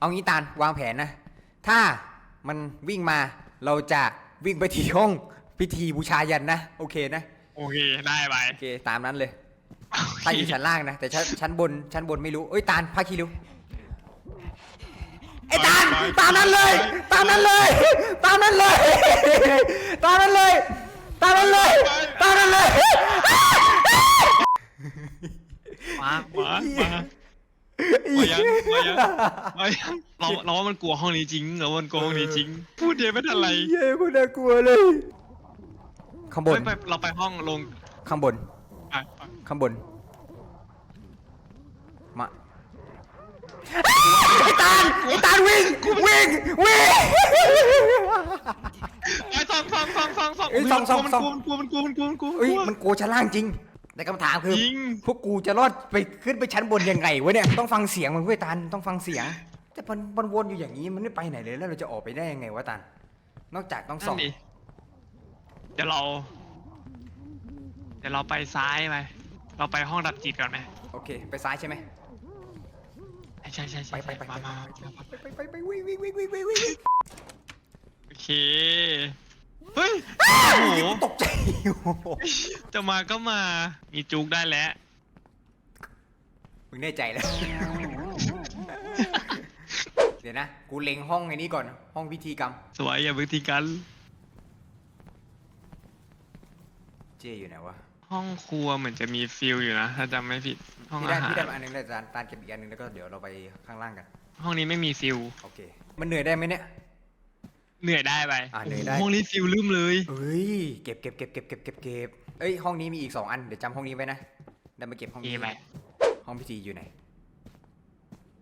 เอางี้ตาลวางแผนนะ ถ้ามันวิ่งมาเราจะวิ่งไปที่ห้องพิธีบูชายันนะ โอเคนะ โอเคได้ไปโอเค ตามนั้นเลยตาอยู่ชั้นล่างนะ แต่ชั้นชั้นบนชั้นบนไม่รู้เอ้ยตาลพาคีริวไอ้ตาลตามนั้นเลย ตามนั้นเลย ตามนั้นเลย ตามนั้นเลย ตามนั้นเลย ตามนั้นเลย มามามา มายังมายังมายังเราเราว่ามันกลัวห้องนี้จริงเราว่ามันกลัวห้องนี้จริง พูดเดียวไม่ทันไรเย้พูดน่ากลัวเลย ข้างบนเฮ้ยไปเราไปห้องลงข้างบนไปไปข้างบน มา ไอ้ตาลไอ้ตาลวิ่ง วิ่ง วิ่งไอ้ซองซองซองซองซองเอ้ยส่องส่องมันส่องกลัวมันกลัวมันกลัวมันกลัวมันกลัวเอ้ย มันโกชั้นล่างจริง แต่คำถามคือจริง พวกกูจะรอดไปขึ้นไปชั้นบนยังไงวะเนี่ย ต้องฟังเสียงมันเว้ยตัน ต้องฟังเสียง แต่มันมันวนอยู่อย่างนี้มันไม่ไปไหนเลยแล้วเราจะออกไปได้ยังไงวะตัน นอกจากต้องส่นั่อง นดิเดี๋ยวเรา เดี๋ยวเราไปซ้ายไป เราไปห้องดับจิตก่อนไหมโอเค ไปซ้ายใช่ไหม ใช่ใช่ใช่ไปไปไปมามาไปไปไปไปวิ่งวิ่งวิ่งวิ่งวิ่งวิ่งโอเค เฮ้ยโอ้โหตกใจจะมาก็มา มีจุกได้แล้ว มึงแน่ใจแล้ว เดี๋ยวนะ กูเล็งห้องไอ้นี้ก่อน ห้องพิธีกรรม สวยอย่าวิธีกัน เจอยู่ไหนวะ ห้องครัวเหมือนจะมีฟิลอยู่นะ ถ้าจำไม่ผิด ห้องพี่อาได้หาร พี่ได้มาอันหนึงแต่ตาลตาลเก็บอีกอันหนึงแล้วก็เดี๋ยวเราไปข้างล่างกัน ห้องนี้ไม่มีฟิลโอเค มันเหนื่อยได้ไหมเนี่ย เหนื่อยได้ไปอะเหนื่อยได้ ห้องนี้ฟิลลืมเลยเอ้ยเก็บเก็บเก็บเก็บเก็บเก็บเก็บเอ้ยห้องนี้มีอีกสองอันเดี๋ยวจำห้องนี้ไว้นะเดี๋ยวมาเก็บห้องเอนี้ไปห้องพิธีอยู่ไหน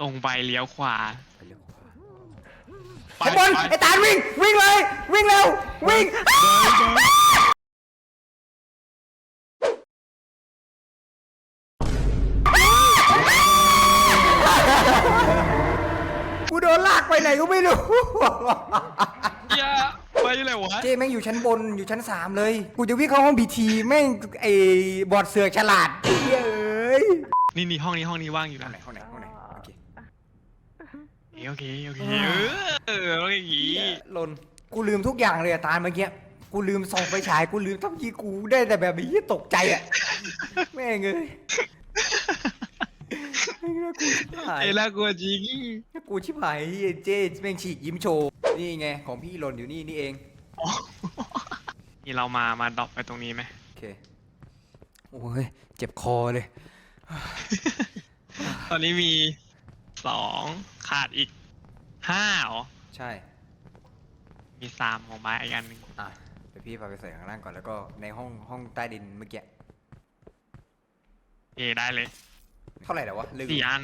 ตรงไปเลี้ยวขวาไปเร็วขวาไปไอ้บอลไปไอ้ตาลวิ่งวิ่งเลยวิ่งเร็ววิ่งกูโดนลากไปไหนก็ไม่รู้อ ย่าไปเลยวะเจ้แม่งอยู่ชั้นบนอยู่ชั้นสามเลย กูจะวิ่งเข้าห้องบีทีแม่งไอ้บอดเสือกฉลาดเอ้ยนี่นี่ห้องนี้ห้องนี้ว่างอยู่ห้อนะงไหนห้องไหนห้องไหนโอเคโอเคโอเคเออต้องอย่างงี้หล่นกูลืมทุกอย่างเลยอะตาลเมื่อกี้กูลืมส่องไฟฉายกูลืมทั้งทีกูได้แต่แบบนี้ตกใจอะแม่งเอ้ยแม่งน่ากลัวชิบหายไอ้ละกลัวจริงน่ากลัวชิบหายเหี้ยเจ๊แม่งฉีกยิ้มโชว์ นี่ไงของพี่หล่นอยู่นี่นี่เอง นี่เรามา มาดรอปไปตรงนี้ไหมโอเค โอ้ย เจ็บคอเลย ตอนนี้มีสองขาดอีกห้าเหรอ ใช่ มีสามของไม้อีกอันหนึ่งอะ เดี๋ยวพี่พาไปใส่ข้างล่างก่อนแล้วก็ในห้องห้องใต้ดินเมื่อกี้ เอได้เลย เท่าไหร่แล้ววะลืมสี่อัน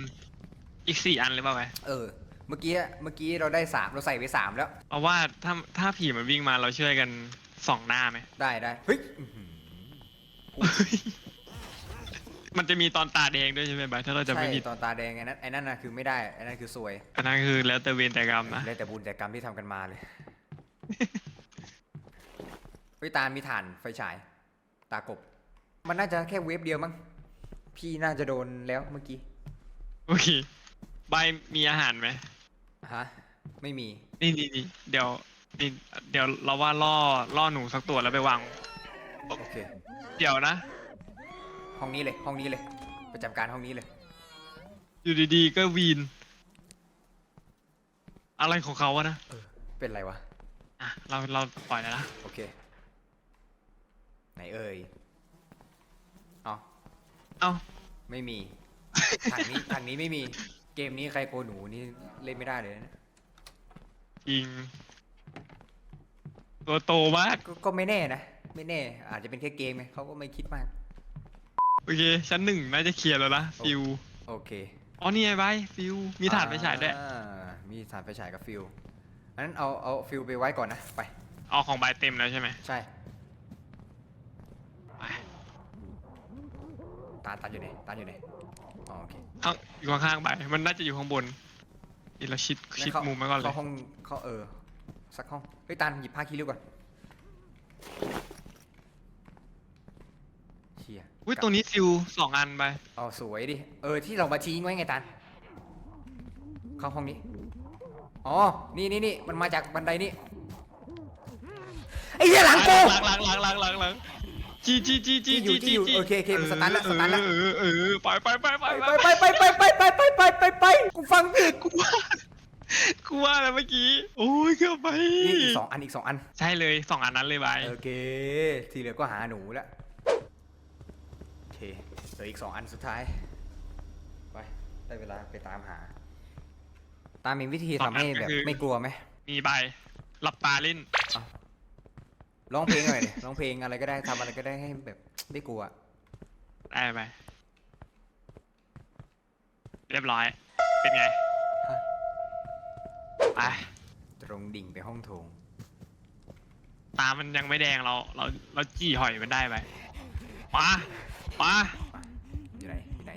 อีกสี่อันหรือเปล่าไหมเออ เมื่อกี้เมื่อกี้เราได้สามเราใส่ไปสามแล้วเพราะว่าถ้าถ้าผีมันวิ่งมาเราช่วยกันส่องหน้าไหม ได้ได้เฮ้ยอื้อหือมันจะมีตอนตาแดงด้วยใช่ไหมบายถ้าเราจะใช่ไม่ผิดตอนตาแดงไอ้นั้นไอ้นั่นนะคือไม่ได้ไอ้นั่นคือซวย อันนั้นคือแล้วแต่เวรแต่กรรมนะได้แต่บุญแต่กรรมที่ทำกันมาเลย เฮ้ยตา มีฐานไฟฉาย ตากบ มันน่าจะแค่เวฟเดียวมั้ง พี่น่าจะโดนแล้วเมื่อกี้ โอเค บายมีอาหารไหมฮะไม่มี นี่นี่นี่เดี๋ยวนี่เดี๋ยวเราว่าล่อล่อหนูสักตัวแล้วไปวาง โอเค เดี๋ยวนะ ห้องนี้เลยห้องนี้เลยประจำการห้องนี้เลย อยู่ดีๆก็วีน อะไรของเขาวะนะ เป็นไรวะ อะ เราเราปล่อยแล้วนะ โอเค ไหนเอ่ยอ๋อเอ้า ไม่มี ทางนี้ทางนี้ไม่มี เกมนี้ใครโกลัวหนูนี่เล่นไม่ได้เลยนะจริง ตัวโตมาก ก็ก็ไม่แน่นะ ไม่แน่ อาจจะเป็นแค่เกมไงเขาก็ไม่คิดมาก โอเค ชั้นหนึ่งน่าจะเคลียร์แล้วนะ ฟิว โอเคอ๋อ นี่ไงไบร์ทฟิว มีถ่านไปฉายด้วย อ่ามีถ่านไฟฉายกับฟิลอันนั้นเอาเอาฟิลไปไว้ก่อนนะ ไป เอาของไบร์ทเต็มแล้วใช่ไหมใช่ ไปตาตาอยู่ไหนตาอยู่ไหนอ๋อโอเค ข้างอยู่ข้างๆไบร์ทมันน่าจะอยู่ข้างบนนี่เราชิดงั้นชิดเข้ามุมไว้ก่อนเลเข้ายห้องเข้าเออ สักห้องเฮ้ยตาลหยิบผ้าคีริ้วก่อนเชี่ยอุ้ยกลับตัวนี้ฟิวสองอันไปเอาสวยดิเออที่เรามาทิ้งไว้ไงตาลขเข้าห้องนี้อ๋อนี่นี่นี่มันมาจากบันไดนี่ไอ้เหี้ยหลังกูหลังหลังหลังหลังหลังหลัง จีจีจีจีจี้อยู่จี้อยู่โอเคโอเคมันสตันละสตันละเออเออเออไปไปไปไปไปไปไปไปไปไปไปไปไปไปกูฟังผิดกูว่ากูว่าแล้วเมื่อกี้โอ้ยเกือบไปนี่อีกสองอันอีกสองอันใช่เลยสองอันนั้นเลยบายโอเค ที่เหลือก็หาหนูแล้วโอเคเหลืออีกสองอันสุดท้ายไปได้เวลาไปตามหา ตามมีวิธีทำให้แบบไม่กลัวไหมมีใบหลับตาเล่น ร้องเพลงหน่อยดิ ร้องเพลงอะไรก็ได้ทำอะไรก็ได้ให้แบบไม่กลัว ได้ไปเรียบร้อย เป็นไงฮะไปตรงดิ่งไปห้องโถง ตามันยังไม่แดงเรา เราเราจี้หอยมันได้ไปมามาอยู่ไหนอยู่ไหน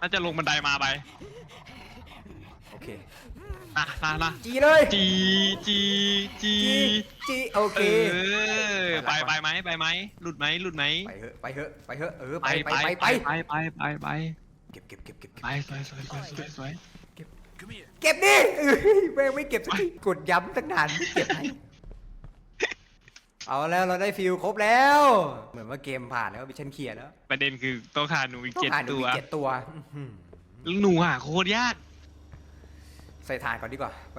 น่าจะลงบันไดมาไป โอเค นะนะนะจีเลยจีจีจีจีโอเคเออไปไปไปละไหมไปไหมหลุดไหมหลุดไหมไปเถอะไปเถอะไปเถอะเออไปไปไปไปไปไปไปไปไปไปไปเก็บเก็บเก็บเก็บเก็บไปสวยสวยสวยสวยสวยเก็บดิเอ้ยแม่งไม่เก็บสักทีกดย้ำตั้งนานไม่เก็บให้เอาแล้วเราได้ฟิลครบแล้ว เหมือนว่าเกมผ่านแล้วมิชชั่นเคลียร์แล้วประเด็นคือต้องขาหนูอีกต้องเจ็ดอ่านหนูตัวอีกเจ็ดตัวอื้อหือแล้วหนูอะโคตรยาก ใส่ฐานก่อนดีกว่าไป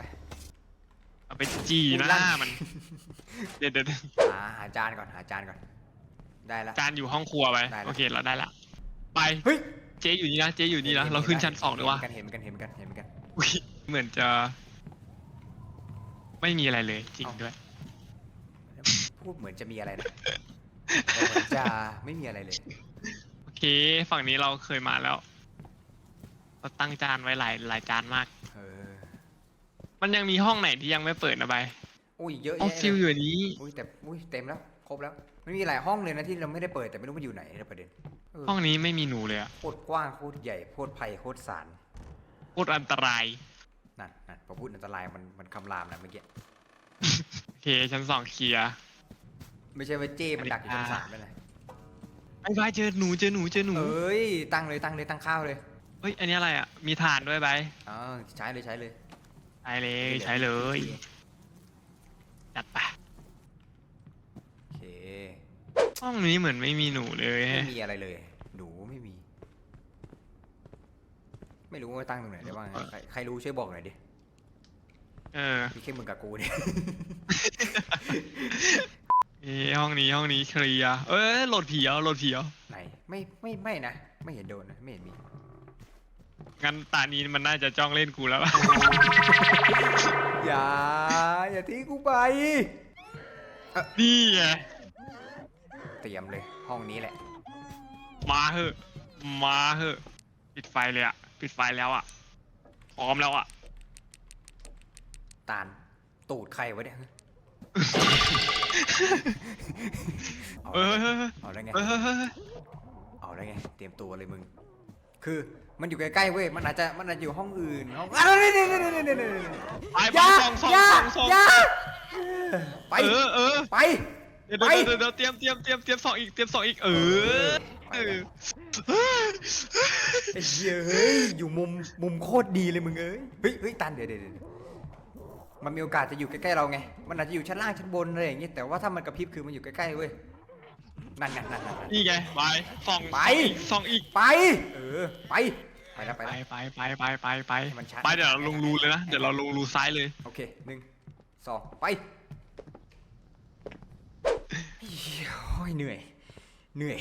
เอาไปจีหลั่น้านมันเดี๋ยวเดี๋ยวหาหาจานก่อนหาจานก่อน ได้ละ จานอยู่ห้องครัวไปได้ละโอเคเราได้ละ ไปเฮ้ยเจ๊อยู่นี่นะเจ๊อยู่นี่นะเราขึ้นชั้นสองดีกว่าเห็นเหมือนกันเห็นเหมือนกันเห็นเหมือนกัน อุ๊ยเหมือนจะ ไม่มีอะไรเลยจริงเอ้าด้วย พูดเหมือนจะมีอะไรนะแต่เหมือนจะไม่มีอะไรเลย โอเค ฝั่งนี้เราเคยมาแล้ว เราตั้งจานไว้หลายหลายจานมาก เออ มันยังมีห้องไหนที่ยังไม่เปิดนะใบอุ้ยเยอะห้องแยะฟิลเลยอยู่อันนี้ อุ้ยแต่อุ้ยเต็มแล้วครบแล้วไม่มีหลายห้องเลยนะที่เราไม่ได้เปิดแต่ไม่รู้มันอยู่ไหนนะประเด็นเออห้องนี้ไม่มีหนูเลยอะโคตรกว้างโคตรใหญ่โคตรไผ่โคตรสารโคตรอันตรายนั่นนั่นพอพูดอันตรายมันมันคำรามนะเมื่อกี้โอเคชั้นสองเคลียร์ ไม่ใช่ว่าเจ้มันดักอยู่ชั้นสามนั่นแหละไอ้ใบเจอหนูเจอหนูเจอหนูเอ้ยตั้งเลยตั้งเลยตั้งข้าวเลยเฮ้ยอันนี้อะไรอะมีฐานด้วยใบ อ๋อใช้เลยใช้เลยใช้เลยใช้เลย จัดไปโอเค ห้องนี้เหมือนไม่มีหนูเลยไม่มีอะไรเลย หนูไม่มี ไม่รู้ว่าตั้งตรงไหนได้บ้างใครใครรู้ช่วยบอกหน่อยดิ เออมีแค่มึงกับกูเนี่ยเอ้ห้องนี้ห้องนี้เคลียร์เอ้ยโหลดผีเอาโหลดผีเอาไหน ไม่ ไม่ ไม่นะ ไม่เห็นโดนนะ ไม่เห็นมี งั้นตานี้มันน่าจะจ้องเล่นกูแล้วอย่า อย่าทิ้งกูไป นี่ไงเตรียมเลย ห้องนี้แหละ มาเหอะ มาเหอะ ปิดไฟเลยอะปิดไฟแล้วอะพร้อมแล้วอะตาลตูดใครวะเนี่ยเอาเออแล้วเฮ้ยไงเฮ้ยเอาแล้วไงเฮ้ยเฮ้ยเฮ้ยเอาแล้วไง เตรียมตัวเลยมึง คือ มันอยู่ใกล้ๆเว้ย มันอาจจะมันอาจจะอยู่ห้องอื่นห้องอะไรนี่นี่นี่นี่นี่นี่ไปอไปย่าสองสองอย่าสองสองอย่าไป เออเออไป เดี๋ยวไป เดี๋ยวเดี๋ยวเตรียมเตรียมเตรียมเตรียมสองอีกเตรียมสองอีกเออเออไอ้เหี้ยเฮ้ยอยู่มุมมุมโคตรดีเลยมึงเอ้ย เฮ้ยเฮ้ยตันเดี๋ยวเดี๋ยวเดี๋ยวมันมีโอกาสจะอยู่ใกล้ๆเราไง มันอาจจะอยู่ชั้นล่างชั้นบนอะไรอย่างเงี้ย แต่ว่าถ้ามันกระพริบคือมันอยู่ใกล้ๆเว้ย นั่นไงนั่นนั่นนั่น นี่ไงไปสองไป สองอีกไป เออ ไป ไปแล้วไปไปแล้ว ไปไปไปไปไปมันชัด ไปเดี๋ยวเราลงรูเลยนะ เดี๋ยวเราลงรูซ้ายเลย โอเคหนึ่งสองไปเหี้ยโอ้ยเหนื่อย เหนื่อย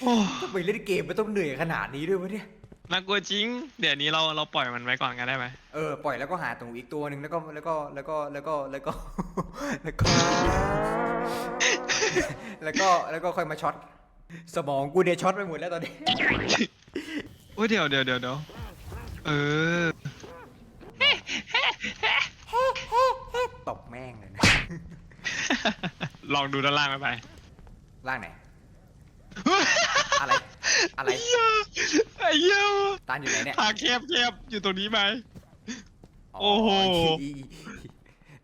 โอ้ทำไมเล่นเกมมันต้องเหนื่อยขนาดนี้ด้วยวะเนี่ย น่ากลัวจริง เดี๋ยวนี้เราเราปล่อยมันไว้ก่อนกันได้ไหมเออปล่อยแล้วก็หาตรงอีกตัวหนึ่งแล้วก็แล้วก็แล้วก็แล้วก็แล้วก็ แล้วก็ แล้วก็แล้วก็ค่อยมาช็อตสมองกูเนี่ยช็อตไปหมดแล้วตอนนี้ โอ้ยเดี๋ยวเดี๋ยวเดี๋ยวเดี๋ยวเออ ตบแม่งเลยนะ ลองดูด้านล่างไปไปล่างไหน อะไร อะไร เหี้ยไอ้เหี้ยตานอยู่ไหนเนี่ยทางแคบแคบอยู่ตรงนี้ไหม โอ้โห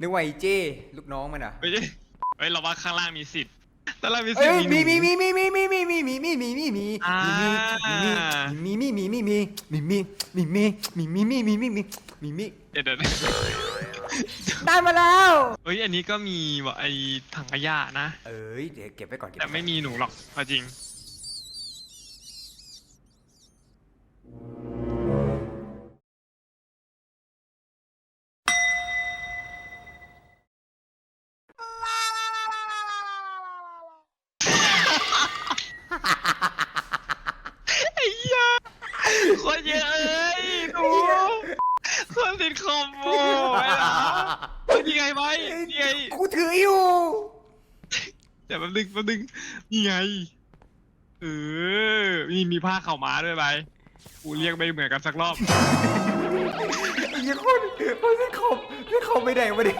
นึกว่าไอ้เจ้ลูกน้องมันเหรอะ ไม่ใช่เฮ้ยเราว่าข้างล่างมีสิทธิ์ ตอนแรกมีเสีเอ้ยงยมีหมีนูมีมีมีมีมีมีมีมีมีมีมีอ่ามีมีมีมีมีมีมีมีมีมีมีมีมีมีมีมีมีเดี๋ยวเดี๋ยวได้มาแล้วเฮ้ยอันนี้ก็มีว่ะไอถังขยะนะเอ้ยเดี๋ยวเก็บไว้ก่อนเก็บแต่ไม่มีหนูหรอกเอาจริงไโอ้ยนี่ไงไหมนี่ไงกูถืออยู่เดี๋ยวแป๊บนึงแป๊บนึงนี่ไง เออมีมีผ้าเข่าวม้าด้วยไปกูเรียกไม่เหมือนกันสักรอบ ไอ้เหี้ยคนคนที่ขบที่ขบไปไหนวะเนี่ย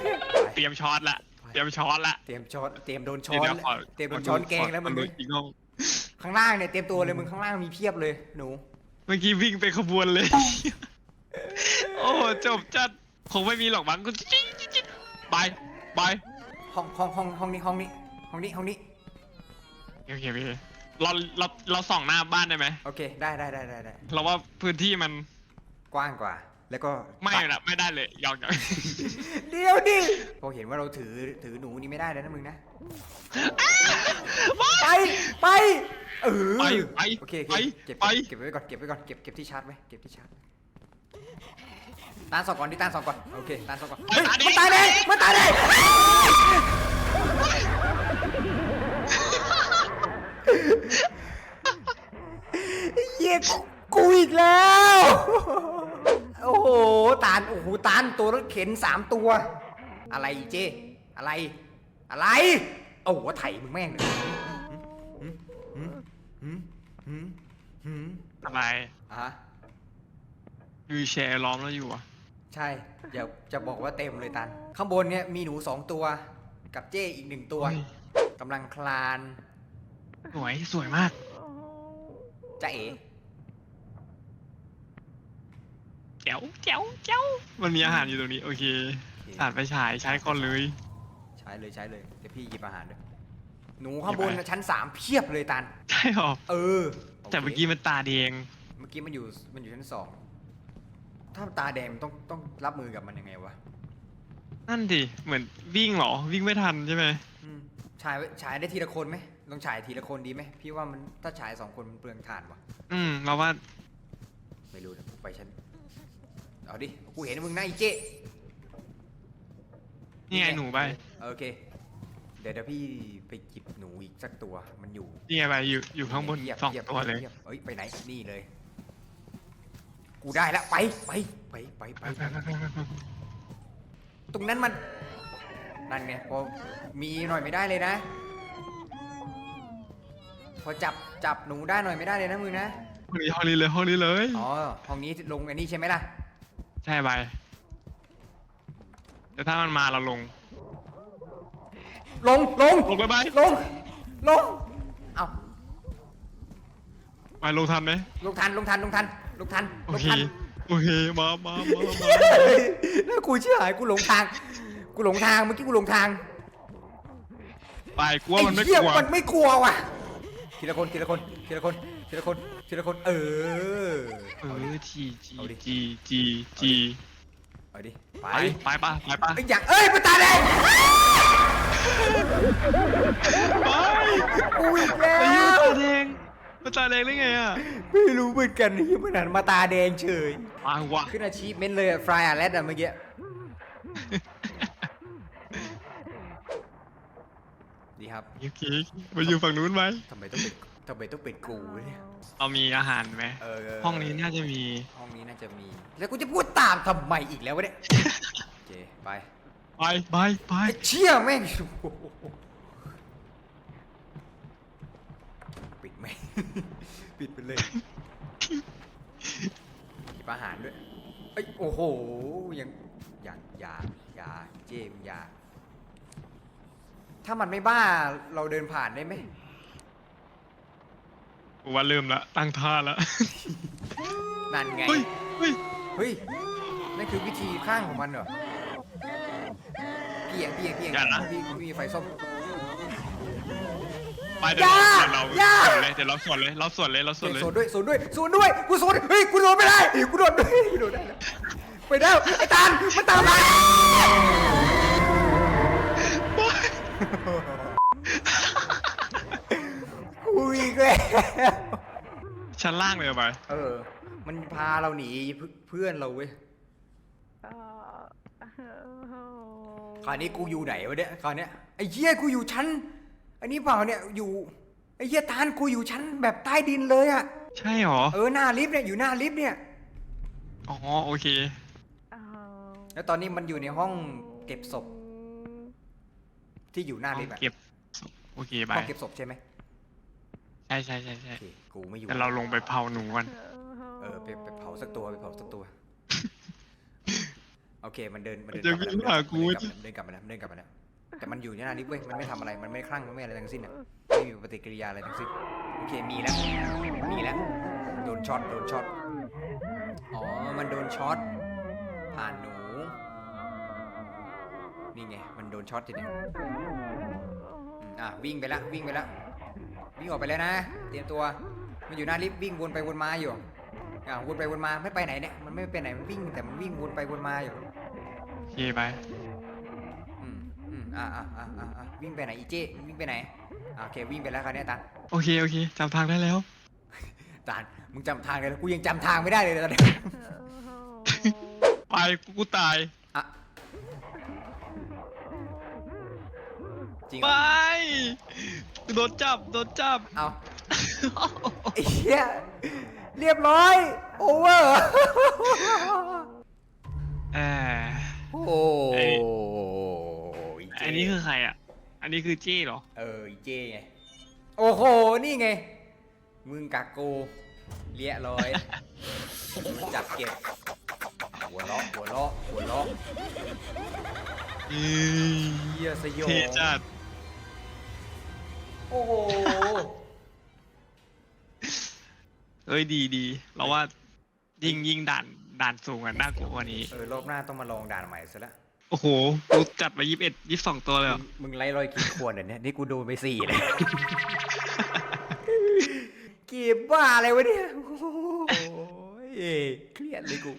เตรียมช้อนละ เตรียมช้อนละเตรียมช้อนเตรียมโดนช้อเดี๋ยนวขเตรียมโดนช้อนแกงแล้วมึงขอดูอีกรอบข้างล่างเนี่ยเตรียมตัวเลยมึงข้างล่างมีเพียบเลยหนู เมื่อกี้วิ่งไปขบวนเลย โอ้จบจัด คงไม่มีหรอกมั้งกูจิ๊ดจิ๊ดจิ๊ดไปไปห้องห้องห้องห้องนี้ห้องนี้ห้องนี้ห้องนี้โอเคโอเคเราเราเราส่องหน้าบ้านได้ไหมโอเคได้ได้ได้ได้ได้เราว่าพื้นที่มันกว้างกว่า แล้วก็ไม่ละไม่ได้เลยยอมยอมเดี๋ยวดิพอเห็นว่าเราถือถือหนูนี่ไม่ได้แล้วนะมึงนะไปไปเออไปไปโอเคโอไปเคเก็บไปเก็บไว้ก่อนเก็บไว้ก่อนเก็บเก็บที่ชาร์จไว้เก็บที่ชาร์จ ตานสองก่อนดิตานสองก่อนโอเคตานสองก่อนเฮ้ยมันตายเลยมันตายเลยเหี้ยกูกูอีกแล้ว โอ้โหตานโอ้โหตานตัวรถเข็นสามตัว อะไรเจอะไร อะไรโอ้โหไถมึงแม่งเลยหืมหืมหืมหืมหืมอะไรอะฮะวีแชร์ล้อมแล้วอยู่อะ ใช่อย่าจะบอกว่าเต็มเลยตัน ข้างบนเนี่ยมีหนูสองตัว กับเจ้อีกหนึ่งตัวเฮ้ย กำลังคลานสวยสวยมากจ้าเอ๋แจ๋วแจ๋วแจ๋วมันมีอาหารอยู่ตรงนี้โอเคสาดไปฉายใช้ก่อนเลย ใช้เลยใช้เลยเดี๋ยวพี่หยิบอาหารด้วยหนูข้างบนน่ะชั้นสามเพียบเลยตัน ใช่หรอเออแต่เมื่อกี้มันตาแดงเมื่อกี้มันอยู่มันอยู่ชั้นสอง ถ้าตาแดงมันต้องต้องรับมือกับมันยังไงวะนั่นดิเหมือนวิ่งเหรอ วิ่งไม่ทันใช่ไหมอืมฉายไว้ฉายได้ทีละคนไหมลองฉายทีละคนดีไหมพี่ว่ามันถ้าฉายสองคนมันเปลืองถ่านวะอืมเราว่าไม่รู้นะกูไปชั้นเอาดิกูเห็นมึงหน้าอีเจ๊นี่ไงหนูไปโอเค เดี๋ยวเดี๋ยวพี่ไปหยิบหนูอีกสักตัวมันอยู่นี่ไงไปอยู่อยู่ข้างบนเยียสองยียตัวเลยยีบเอ้ยไปไหนนี่เลย กูได้แล้วไปไปไปไปไปไปไปไปไปไปตรงนั้นมัน นั่นไงพอมีหน่อยไม่ได้เลยนะ พอจับจับหนูได้หน่อยไม่ได้เลยนะมึงนะห้องนี้ห้องนี้เลยห้องนี้เลย อ๋อห้องนี้ลงอันนี้ใช่ไหมล่ะ ใช่ไปแต่ถ้ามันมาเราลง ลงลงลงไปไปลงลงเอาไปลงทันไหมลงทันลงทันลงทัน ลงทันโอลงเคทันโอเคมามามามาแล้วกูเชื่อหายกูหลงทาง กูหลงทางเมื่อกี้กูหลงทางไปกลัวมันไม่อ้เหี้กยลัวมันไม่กลัวว่ะทีละคนทีละคนทีละคนทีละคนทีละคนเออ เออจีจีเอาดิ จีจีจีเอาดิไปไปไปปะไปปะไอ้ยอย่างเอ้ยมันตาแดงไปกูอีกแล้ไอ้ยูวตาแดง มันตาแดงได้ไงอะไม่รู้เหมือนกันที่มันหันมาตาแดงเฉยมาวะขึ้นอาชีพเมนเลยฟรายอาร์แลดอะเมื่อกี้ ดีครับโอเคมาอยู่ฝั่งนู้นไหมทำไมต้องเป็นทำไมต้องเป็นกูเนี่ยเรามีอาหารไหมเออห้องนี้น่าจะมี ห้องนี้น่าจะมี แล้วกูจะพูดตามทำไมอีกแล้ววะเนี่ยโอเคไป ไปไปไปไอ้เชี่ยแม่ง ปิด ไหม ปิดไปเลยหยิบอาหารด้วยเอ้ยโอ้โห ยังอย่าอย่าอย่าเจมส์อย่า ถ้ามันไม่บ้าเราเดินผ่านได้ไหม กูว่าเริ่มละตั้งท่าละ นั่นไง เฮ้ยเฮ้ยเฮ้ย นั่นคือวิธีข้างของมันเหรอพี่เองพี่เองพี่เองอย่านะ พี่พี่มีไฟส้ม ไปเดี๋ยวอย่าเราอย่าเดี๋ยวเราสวนเลยเดี๋ยวเราสวนเลยเราสวนเลยเราสวนเลยสวนด้วยสวนด้วยสวนด้วยกูสวนเฮ้ยกูโดนไม่ได้กูโดนไม่ได้กูโดนได้แล้วไปแล้วไอ้ตาลมันตามมากูอีกแล้วชั้นล่างเลยไปเออ มันพาเราหนีเพื่อนเราเว้ยคราวนี้กูอยู่ไหนวะเนี่ยคราวเนี้ยไอ้เหี้ยกูอยู่ชั้น อันนี้เปล่าเนี่ยอยู่ไอ้เหี้ยตาลกูอยู่ชั้นแบบใต้ดินเลยอะใช่หรอ เออหน้าลิฟต์เนี่ยอยู่หน้าลิฟต์เนี่ย อ๋อโอเคแล้วตอนนี้มันอยู่ในห้องเก็บศพที่อยู่หน้าลิฟต์อะเก็บ โอเคไปห้องเก็บศพใช่ไหมใช่ใช่ใช่ใช่โอเคกูไม่อยู่ แต่เราลงไปเผาหนูกัน เออไปไปเผาสักตัวไปเผาสักตัว โอเคมันเดินมันเดินจะกลับวิ่งมาหาแล้วกูมันเดินกลับมาแล้วมันเดินกลับมาแล้ว แต่มันอยู่ในหน้าลิฟต์เว้ย มันไม่ทำอะไร มันไม่คลั่ง มันไม่อะไรทั้งสิ้นอะ ไม่มีปฏิกิริยาอะไรทั้งสิ้น โอเค มีแล้ว มีแล้ว โดนช็อต โดนช็อต อ๋อ มันโดนช็อต ผ่านหนู นี่ไง มันโดนช็อตทีเนี้ยวอะ วิ่งไปแล้ววิ่งไปแล้ววิ่งออกไปแล้วนะ เตรียมตัว มันอยู่หน้าลิฟต์วิ่งวนไปวนมาอยู่ อะ วนไปวนมา ไม่ไปไหนเนี่ย มันไม่ไปไหน มันวิ่ง แต่มันวิ่งวนไปวนมาอยู่โอเคไปอืม อืมอ่าอ่าอ่าอ่าอ่าวิ่งไปไหนอีเจ้วิ่งไปไหนอ่าโอเควิ่งไปแล้วคราวเนี้ยตาลโอเคโอเคจำทางได้แล้ว ตาลมึงจำทางกันแล้วกูยังจำทางไม่ได้เลยตอนนี้ไปกูกูตายอะจริงเหไปรอโดนจับโดนจับ เอาไอ้เหี้ยเรียบร้อยโอเวอร์เออโอ้โหไอ้ อีเจ้อันนี้คือใครอะ อันนี้คือจี้เหรอ เอออีเจ้ไง โอ้โห นี่ไง มึงกักกูเรียร้อยมึงจับเก็บ หัวเราะหัวเราะหัวเราะเอ้ยเฮียสยองเท่จัดโอ้โห เอ้ยดีดีเราว่ายิงยิงด่านด่านสูงอะน่ากลัวกว่านี้ เออ รอบหน้าต้องมาลองด่านใหม่ซะแล้ว โอ้โห กูจัดไปยี่สิบเอ็ดยี่สิบสองตัวเลยเหรอมึงไล่รอยขีดข่วนเดี๋ยวนี้นี่กูโดนไปสี่เลยกีบบ้าอะไรวะเนี่ยโอ้ยเครียดเลยกู